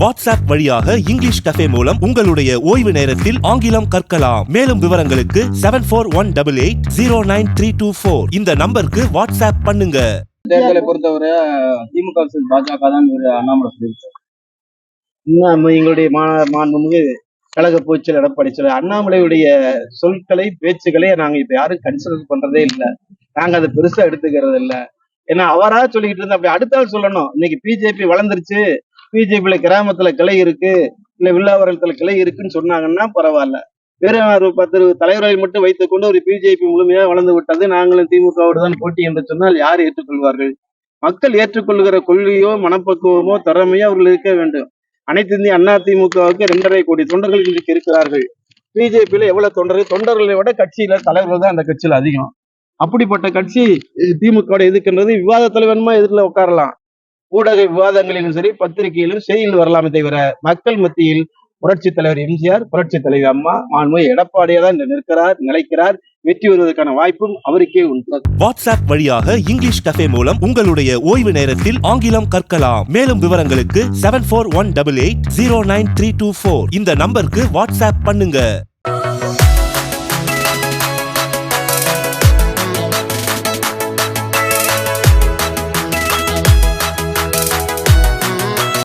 WhatsApp வழியாக English cafe மூலம் உங்களுடைய ஓய்வு நேரத்தில் ஆங்கிலம் கற்கலாம். மேலும் விவரங்களுக்கு seven four one double eight zero nine three two four இந்த நம்பருக்கு வாட்ஸ்அப் பண்ணுங்க. தேர்தலை பொறுத்தவரை திமுக பாஜக தான் அண்ணாமலை சொல்லியிருக்காரு. இன்னும் எங்களுடைய மாண்புமிகு கழக போச்சல் எடப்பாடி சொல்ல அண்ணாமலையுடைய சொற்களை பேச்சுக்களை நாங்க இப்ப யாரும் கன்சிடர் பண்றதே இல்லை. நாங்க அதை பெருசா எடுத்துக்கிறது இல்லை. ஏன்னா அவரா சொல்லிக்கிட்டு இருந்தா அப்படி அடுத்த ஆள் சொல்லணும். இன்னைக்கு பிஜேபி வளர்ந்துருச்சு. பிஜேபியில கிராமத்துல கிளை இருக்கு இல்ல வில்லாவரத்துல கிளை இருக்குன்னு சொன்னாங்கன்னா பரவாயில்ல. வெறும் ஒரு பத்து தலைவர்களை மட்டும் வைத்துக்கொண்டு ஒரு பிஜேபி முழுமையா வளர்ந்து விட்டது நாங்களும் திமுகவோடு தான் போட்டி என்று சொன்னால் யார் ஏற்றுக்கொள்வார்கள்? மக்கள் ஏற்றுக்கொள்கிற கொள்கையோ மனப்பக்குவமோ திறமையோ அவர்கள் இருக்க வேண்டும். அனைத்து இந்திய அண்ணா திமுகவுக்கு இரண்டரை கோடி தொண்டர்கள் இன்றைக்கு இருக்கிறார்கள். பிஜேபியில எவ்வளவு தொண்டர்கள்? தொண்டர்களை விட கட்சியில தலைவர்கள் தான் அந்த கட்சியில அதிகம். அப்படிப்பட்ட கட்சி திமுக எதுக்குன்றது விவாத தலைவன்மா எதிரில் உட்காரலாம். ஊடக விவாதங்களிலும் சரி பத்திரிகையிலும் செய்தியில் வரலாமே தவிர மக்கள் மத்தியில் புரட்சி தலைவர் எம்ஜிஆர் புரட்சி தலைவர் அம்மா மாண்பு எடப்பாடியா தான் இன்று நிற்கிறார் நிலைக்கிறார் வெற்றி வருவதற்கான வாய்ப்பும் அவருக்கே உண்டு. வாட்ஸ்அப் வழியாக இங்கிலீஷ் கஃபே மூலம் உங்களுடைய ஓய்வு நேரத்தில் ஆங்கிலம் கற்கலாம். மேலும் விவரங்களுக்கு seven four one double eight zero nine three two four இந்த நம்பருக்கு வாட்ஸ்அப் பண்ணுங்க.